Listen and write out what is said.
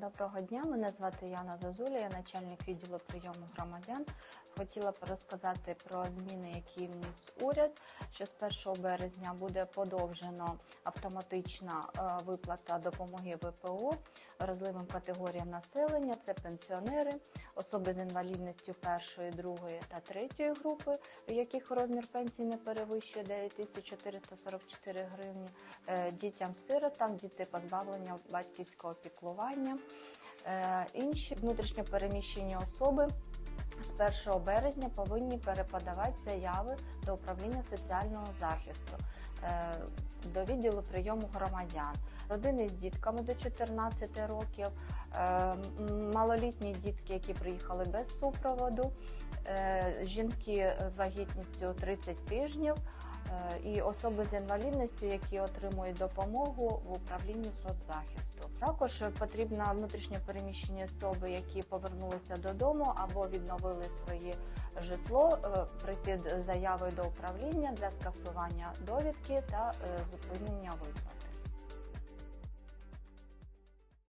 Доброго дня, мене звати Яна Зазуля, я начальник відділу прийому громадян. Хотіла б розказати про зміни, які вніс уряд. Що з 1 березня буде подовжено автоматична е, виплата допомоги ВПО вразливим категоріям населення. Це пенсіонери, особи з інвалідністю першої, другої та третьої групи, яких розмір пенсії не перевищує 9444 гривні, е, дітям-сиротам, діти позбавлення батьківського піклування. Е, Інші внутрішньо переміщені особи з 1 березня повинні переподавати заяви до управління соціального захисту, е, до відділу прийому громадян, родини з дітками до 14 років, е, малолітні дітки, які приїхали без супроводу, е, жінки вагітністю 30 тижнів. І особи з інвалідністю, які отримують допомогу в управлінні соцзахисту. Також потрібно внутрішньо переміщені особи, які повернулися додому або відновили своє житло, е, прийти з заявою до управління для скасування довідки та е, зупинення виплати.